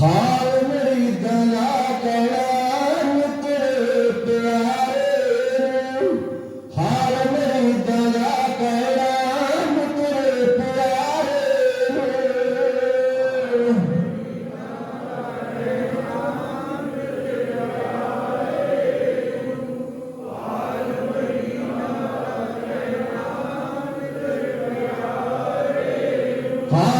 ਹਾਲ ਮੇਰੀ ਦਲਾ ਕਲਾ ਮੁਕਰ ਪਿਆਰੇ ਹਾਲ ਮੇਰੀ ਦਲਾ ਕਲਾ ਮੁਕਰ ਪਿਆਰੇ ਹਾਲ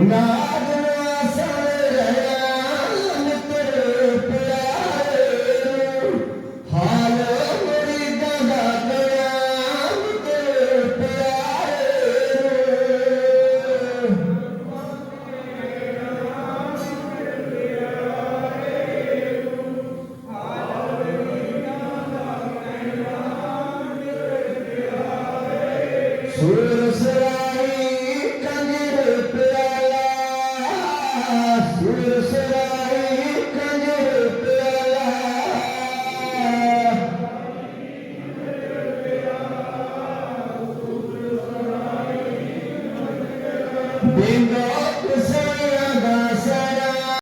Buna ve Dios